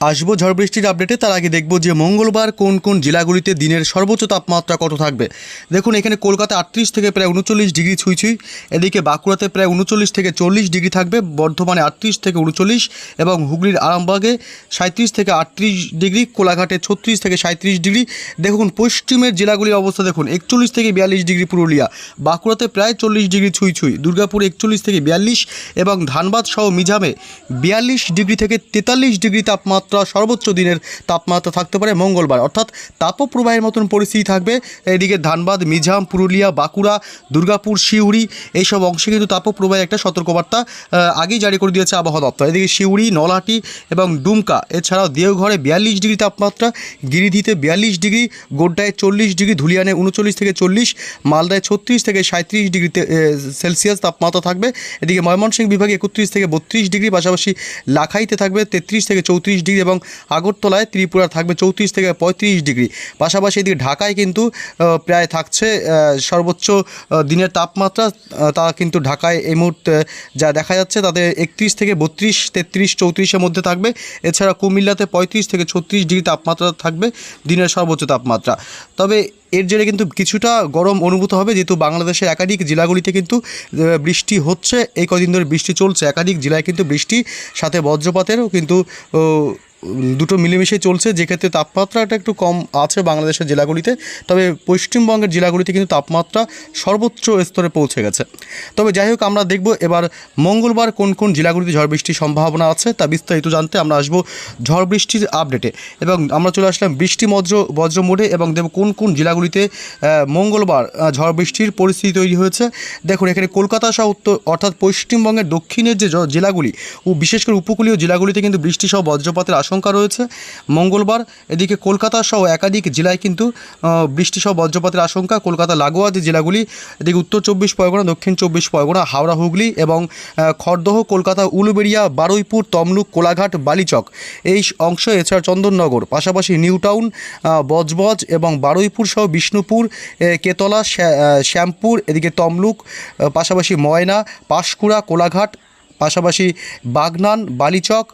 আসব ঝড় বৃষ্টির আপডেটে তার আগে দেখব যে মঙ্গলবার কোন কোন জেলাগুলিতে দিনের সর্বোচ্চ তাপমাত্রা কত থাকবে। দেখুন, এখানে কলকাতা আটত্রিশ থেকে প্রায় উনচল্লিশ ডিগ্রি ছুঁই ছুঁই এদিকে বাঁকুড়াতে প্রায় উনচল্লিশ থেকে চল্লিশ ডিগ্রি থাকবে, বর্ধমানে আটত্রিশ থেকে উনচল্লিশ এবং হুগলির আরামবাগে সাঁত্রিশ থেকে আটত্রিশ ডিগ্রি, কোলাঘাটে ছত্রিশ থেকে সাঁত্রিশ ডিগ্রি। দেখুন, পশ্চিমের জেলাগুলির অবস্থা দেখুন, একচল্লিশ থেকে বিয়াল্লিশ ডিগ্রি পুরুলিয়া, বাঁকুড়াতে প্রায় চল্লিশ ডিগ্রি ছুঁই ছুঁই দুর্গাপুর একচল্লিশ থেকে বিয়াল্লিশ এবং ধানবাদ সহ মিজামে বিয়াল্লিশ ডিগ্রি থেকে তেতাল্লিশ ডিগ্রি তাপমাত্রা সর্বোচ্চ দিনের তাপমাত্রা থাকতে পারে মঙ্গলবার। অর্থাৎ তাপপ্রবাহের মতন পরিস্থিতি থাকবে। এদিকে ধানবাদ মিজাম পুরুলিয়া, বাঁকুড়া, দুর্গাপুর, শিউড়ি এইসব অংশে কিন্তু তাপপ্রবাহের একটা সতর্কবার্তা আগেই জারি করে দিয়েছে আবহাওয়া দপ্তর। এদিকে শিউড়ি নলাটি এবং ডুমকা এছাড়াও দেওঘরে বিয়াল্লিশ ডিগ্রি তাপমাত্রা গিরিধিতে বিয়াল্লিশ ডিগ্রি, গোড্ডায় চল্লিশ ডিগ্রি, ধুলিয়ানে উনচল্লিশ থেকে চল্লিশ, মালদায় ছত্রিশ থেকে সাঁত্রিশ ডিগ্রি সেলসিয়াস তাপমাত্রা থাকবে। এদিকে ময়মনসিংহ বিভাগে একত্রিশ থেকে বত্রিশ ডিগ্রি, পাশাপাশি লাখাইতে থাকবে তেত্রিশ থেকে চৌত্রিশ ডিগ্রি এবং আগরতলায় ত্রিপুরা থাকবে চৌত্রিশ থেকে পঁয়ত্রিশ ডিগ্রি। পাশাপাশি এদিকে ঢাকায় কিন্তু প্রায় থাকছে সর্বোচ্চ দিনের তাপমাত্রা তা কিন্তু ঢাকায় এই মুহূর্তে যা দেখা যাচ্ছে তাতে একত্রিশ থেকে বত্রিশ, তেত্রিশ, চৌত্রিশের মধ্যে থাকবে। এছাড়া কুমিল্লাতে পঁয়ত্রিশ থেকে ছত্রিশ ডিগ্রি তাপমাত্রা থাকবে, দিনের সর্বোচ্চ তাপমাত্রা। তবে এর জেরে কিন্তু কিছুটা গরম অনুভূত হবে, যেহেতু বাংলাদেশের একাধিক জেলাগুলিতে কিন্তু বৃষ্টি হচ্ছে। এই কদিন ধরে বৃষ্টি চলছে, একাধিক জেলায় কিন্তু বৃষ্টি, সাথে বজ্রপাতেরও কিন্তু দুটো মিলেমিশে চলছে যেক্ষেত্রে তাপমাত্রাটা একটু কম আছে বাংলাদেশের জেলাগুলিতে, তবে পশ্চিমবঙ্গের জেলাগুলিতে কিন্তু তাপমাত্রা সর্বোচ্চ স্তরে পৌঁছে গেছে। তবে যাই হোক, আমরা দেখব এবার মঙ্গলবার কোন কোন জেলাগুলিতে ঝড় বৃষ্টির সম্ভাবনা আছে, তা বিস্তারিত জানতে আমরা আসব ঝড় বৃষ্টির আপডেটে। এবং আমরা চলে আসলাম বৃষ্টি বজ্র বজ্র মোড়ে, এবং দেখব কোন কোন জেলাগুলিতে মঙ্গলবার ঝড় বৃষ্টির পরিস্থিতি তৈরি হয়েছে। দেখুন, এখানে কলকাতা সহ উত্তর, অর্থাৎ পশ্চিমবঙ্গের দক্ষিণের যে জেলাগুলি, ও বিশেষ করে উপকূলীয় জেলাগুলিতে কিন্তু বৃষ্টি সহ বজ্রপাতের আশঙ্কা রয়েছে। মঙ্গলবার এদিকে কলকাতা সহ একাধিক জেলায় কিন্তু বৃষ্টি সহ বজ্রপাতের আশঙ্কা। কলকাতা, লাগোয়া যে জেলাগুলি, এদিকে উত্তর চব্বিশ পরগনা, দক্ষিণ চব্বিশ পরগনা, হাওড়া, হুগলি এবং খড়দহ, কলকাতা, উলুবেড়িয়া, বারুইপুর, তমলুক, কোলাঘাট, বালিচক এই অংশ, এছাড়া চন্দননগর, পাশাপাশি নিউ টাউন বজবজ এবং বারুইপুর সহ বিষ্ণুপুর কেতলা, শ্যা- শ্যামপুর, এদিকে তমলুক পাশাপাশি ময়না, পাঁশকুড়া, কোলাঘাট, পাশাপাশি বাগনান, বালিচক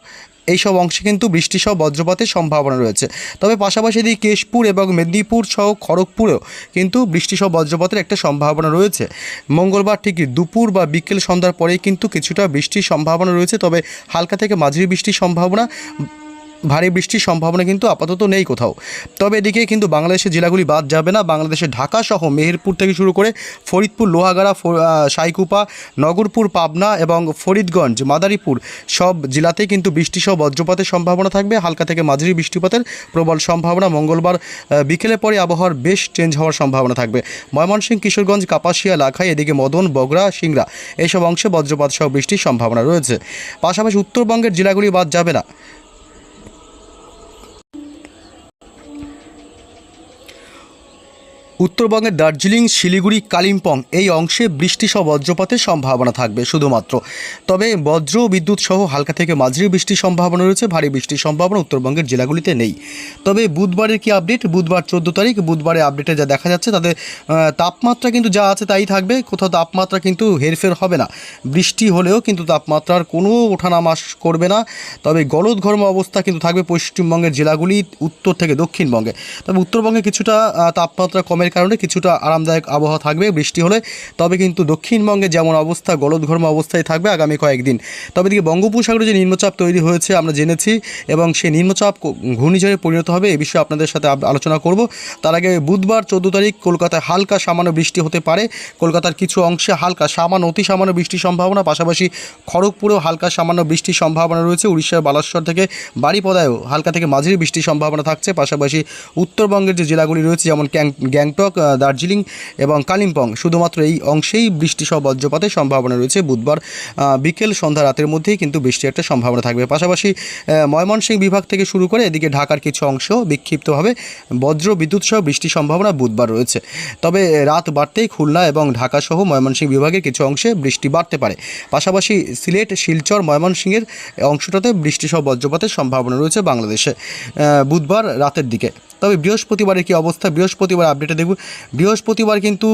এইসব অংশে কিন্তু বৃষ্টি সহ বজ্রপাতের সম্ভাবনা রয়েছে। তবে পাশাপাশি এদিকে কেশপুর এবং মেদিনীপুর সহ খড়গপুরেও কিন্তু বৃষ্টি সহ বজ্রপাতের একটা সম্ভাবনা রয়েছে। মঙ্গলবার ঠিক দুপুর বা বিকেল সন্ধ্যার পরেই কিন্তু কিছুটা বৃষ্টির সম্ভাবনা রয়েছে। তবে হালকা থেকে মাঝারি বৃষ্টির সম্ভাবনা ভারী বৃষ্টির সম্ভাবনা কিন্তু আপাতত নেই কোথাও। তবে এদিকে কিন্তু বাংলাদেশের জেলাগুলি বাদ যাবে না। বাংলাদেশের ঢাকা সহ মেহেরপুর থেকে শুরু করে ফরিদপুর, লোহাগাড়া সাইকুপা, নগরপুর, পাবনা এবং ফরিদগঞ্জ, মাদারীপুর সব জেলাতেই কিন্তু বৃষ্টি সহ বজ্রপাতের সম্ভাবনা থাকবে। হালকা থেকে মাঝারি বৃষ্টিপাতের প্রবল সম্ভাবনা মঙ্গলবার বিকেলে পরে আবহাওয়ার বেশ চেঞ্জ হওয়ার সম্ভাবনা থাকবে। ময়মনসিংহ, কিশোরগঞ্জ, কাপাসিয়া, লাখাই, এদিকে মদন বগরা সিংড়া এইসব অংশে বজ্রপাত সহ বৃষ্টির সম্ভাবনা রয়েছে। পাশাপাশি উত্তরবঙ্গের জেলাগুলি বাদ যাবে না। উত্তরবঙ্গের দার্জিলিং, শিলিগুড়ি, কালিম্পং এই অংশে বৃষ্টি সহ বজ্রপাতের সম্ভাবনা থাকবে শুধুমাত্র। তবে বজ্র বিদ্যুৎ সহ হালকা থেকে মাঝারি বৃষ্টির সম্ভাবনা রয়েছে, ভারী বৃষ্টির সম্ভাবনা উত্তরবঙ্গের জেলাগুলিতে নেই। তবে বুধবারের কি আপডেট? বুধবার চোদ্দ তারিখ, বুধবারে আপডেটে যা দেখা যাচ্ছে তাদের তাপমাত্রা কিন্তু যা আছে তাই থাকবে, কোথাও তাপমাত্রা কিন্তু হেরফের হবে না। বৃষ্টি হলেও কিন্তু তাপমাত্রার কোনো ওঠানামা করবে না। তবে গলদঘর্ম অবস্থা কিন্তু থাকবে পশ্চিমবঙ্গের জেলাগুলি, উত্তর থেকে দক্ষিণবঙ্গে। তবে উত্তরবঙ্গে কিছুটা তাপমাত্রা কমের কারণে কিছুটা আরামদায়ক আবহাওয়া থাকবে বৃষ্টি হলে। তবে কিন্তু দক্ষিণবঙ্গে যেমন অবস্থা, গলদঘর্ম অবস্থায় থাকবে আগামী কয়েকদিন। তবে এদিকে বঙ্গোপসাগরে যে নিম্নচাপ তৈরি হয়েছে আমরা জেনেছি এবং সেই নিম্নচাপ ঘূর্ণিঝড়ে পরিণত হবে এ বিষয়ে আপনাদের সাথে আলোচনা করব। তার আগে বুধবার চোদ্দ তারিখ কলকাতায় হালকা সামান্য বৃষ্টি হতে পারে। কলকাতার কিছু অংশে হালকা সামান্য, অতি সামান্য বৃষ্টির সম্ভাবনা। পাশাপাশি খড়গপুরেও হালকা সামান্য বৃষ্টির সম্ভাবনা রয়েছে। উড়িষ্যার বালাসর থেকে বাড়িপদায়ও হালকা থেকে মাঝারি বৃষ্টির সম্ভাবনা থাকছে। পাশাপাশি উত্তরবঙ্গের যে জেলাগুলি রয়েছে যেমন ক্যাং- গ্যাংটক দার্জিলিং এবং কালিম্পং। শুধুমাত্র এই অংশেই বৃষ্টি সহ বজ্রপাতের সম্ভাবনা রয়েছে। বুধবার বিকেল সন্ধ্যা রাতের মধ্যেই কিন্তু বৃষ্টির একটা সম্ভাবনা থাকবে। পাশাপাশি আহ, ময়মনসিংহ বিভাগ থেকে শুরু করে এদিকে ঢাকার কিছু অংশ বিক্ষিপ্তভাবে বজ্র বিদ্যুৎ সহ বৃষ্টির সম্ভাবনা বুধবার রয়েছে। তবে রাত বাড়তেই খুলনা এবং ঢাকা সহ ময়মনসিংহ বিভাগের কিছু অংশে বৃষ্টি বাড়তে পারে। পাশাপাশি সিলেট শিলচর ময়মনসিংহের অংশটাতে বৃষ্টি সহ বজ্রপাতের সম্ভাবনা রয়েছে বাংলাদেশে বুধবার রাতের দিকে। তবে বৃহস্পতিবারের কি অবস্থা? বৃহস্পতিবার আপডেটে দেখব বৃহস্পতিবার কিন্তু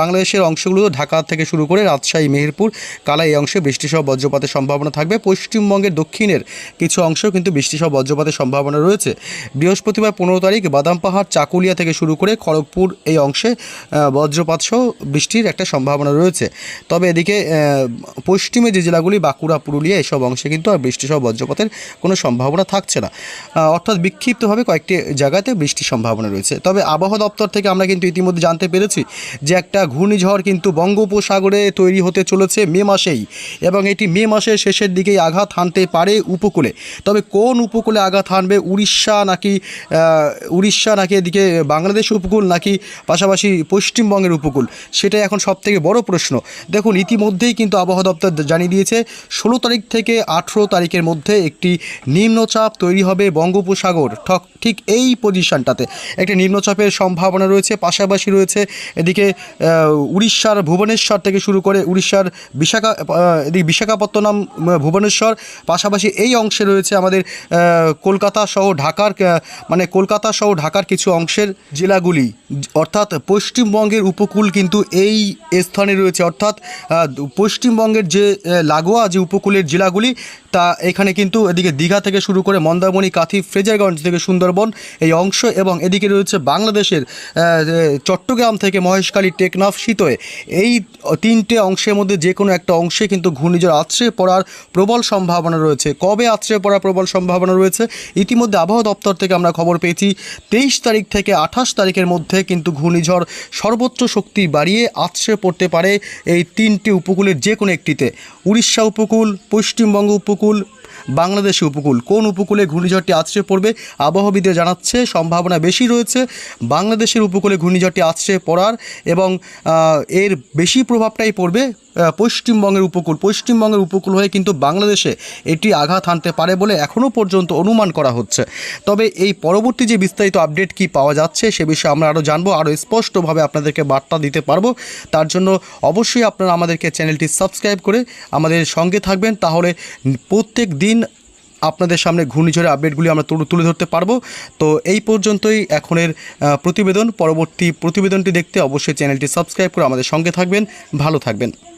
বাংলাদেশের অংশগুলো ঢাকা থেকে শুরু করে রাজশাহী, মেহেরপুর, কালাই এই অংশে বৃষ্টিসহ বজ্রপাতের সম্ভাবনা থাকবে। পশ্চিমবঙ্গের দক্ষিণের কিছু অংশেও কিন্তু বৃষ্টিসহ বজ্রপাতের সম্ভাবনা রয়েছে। বৃহস্পতিবার পনেরো তারিখ বাদাম পাহাড় চাকুলিয়া থেকে শুরু করে খড়গপুর এই অংশে বজ্রপাত সহ বৃষ্টির একটা সম্ভাবনা রয়েছে। তবে এদিকে পশ্চিমে যে জেলাগুলি, বাঁকুড়া, পুরুলিয়া এসব অংশে কিন্তু আর বৃষ্টিসহ বজ্রপাতের কোনো সম্ভাবনা থাকছে না। অর্থাৎ বিক্ষিপ্তভাবে কয়েকটি জায়গাতে বৃষ্টির সম্ভাবনা রয়েছে। তবে আবহাওয়া দপ্তর থেকে আমরা কিন্তু ইতিমধ্যে জানতে পেরেছি যে একটা ঘূর্ণিঝড় কিন্তু বঙ্গোপসাগরে তৈরি হতে চলেছে মে মাসেই এবং এটি মে মাসের শেষের দিকেই আঘাত হানতে পারে উপকূলে। তবে কোন উপকূলে আঘাত হানবে? উড়িষ্যা নাকি উড়িষ্যা নাকি এদিকে বাংলাদেশ উপকূল নাকি পাশাপাশি পশ্চিমবঙ্গের উপকূল? সেটাই এখন সব থেকে বড় প্রশ্ন। দেখুন, ইতিমধ্যেই কিন্তু আবহাওয়া দপ্তর জানিয়ে দিয়েছে, ষোলো তারিখ থেকে আঠেরো তারিখের মধ্যে একটি নিম্নচাপ তৈরি হবে বঙ্গোপসাগর। ঠক, ঠিক এই পজিশনটাতে একটি নিম্নচাপের সম্ভাবনা রয়েছে, পাশাপাশি রয়েছে এদিকে উড়িষ্যার ভুবনেশ্বর থেকে শুরু করে উড়িষ্যার বিশাখা এদিকে বিশাখাপত্তনম ভুবনেশ্বর, পাশাপাশি এই অংশে রয়েছে আমাদের কলকাতা সহ ঢাকার মানে কলকাতা সহ ঢাকার কিছু অংশের জেলাগুলি। অর্থাৎ পশ্চিমবঙ্গের উপকূল কিন্তু এই স্থানে রয়েছে। অর্থাৎ পশ্চিমবঙ্গের যে লাগোয়া যে উপকূলের জেলাগুলি তা এখানে কিন্তু এদিকে দীঘা থেকে শুরু করে মন্দারমণি, কাথি, ফ্রেজারগঞ্জ থেকে সুন্দরবন এই অংশ এবং এদিকে রয়েছে বাংলাদেশের চট্টগ্রাম থেকে মহেশখালী, টেকনাফ শীতয়ে এই তিনটে অংশের মধ্যে যে কোনো একটা অংশে কিন্তু ঘূর্ণিঝড় আছড়ে পড়ার প্রবল সম্ভাবনা রয়েছে। কবে আছড়ে পড়ার প্রবল সম্ভাবনা রয়েছে? ইতিমধ্যে আবহাওয়া দপ্তর থেকে আমরা খবর পেয়েছি, তেইশ তারিখ থেকে আঠাশ তারিখের মধ্যে কিন্তু ঘূর্ণিঝড় সর্বোচ্চ শক্তি বাড়িয়ে আছড়ে পড়তে পারে এই তিনটি উপকূলের যে কোনো একটিতে। উড়িষ্যা উপকূল, পশ্চিমবঙ্গ উপকূল বাংলাদেশি উপকূল। কোন উপকূলে ঘূর্ণিঝড়টি আশ্রয় পড়বে? আবহাওয়াবিদের জানাচ্ছে, সম্ভাবনা বেশি রয়েছে। বাংলাদেশের উপকূলে ঘূর্ণিঝড়টি আশ্রয় পড়ার এবং এর বেশি প্রভাবটাই পড়বে পশ্চিমবঙ্গের উপকূল। পশ্চিমবঙ্গের উপকূল হয়ে কিন্তু বাংলাদেশে এটি আঘাত হানতে পারে বলে এখনও পর্যন্ত অনুমান করা হচ্ছে। তবে এই পরবর্তী যে বিস্তারিত আপডেট কি পাওয়া যাচ্ছে সে বিষয়ে আমরা আরও জানব আরও স্পষ্টভাবে আপনাদেরকে বার্তা দিতে পারব। তার জন্য অবশ্যই আপনারা আমাদেরকে চ্যানেলটি সাবস্ক্রাইব করে আমাদের সঙ্গে থাকবেন, তাহলে প্রত্যেক দিন আপনাদের সামনে ঘূর্ণিঝড়ের আপডেটগুলি আমরা তুলে তুলে ধরতে পারব। তো এই পর্যন্তই এখনের প্রতিবেদন। পরবর্তী প্রতিবেদনটি দেখতে অবশ্যই চ্যানেলটি সাবস্ক্রাইব করে আমাদের সঙ্গে থাকবেন। ভালো থাকবেন।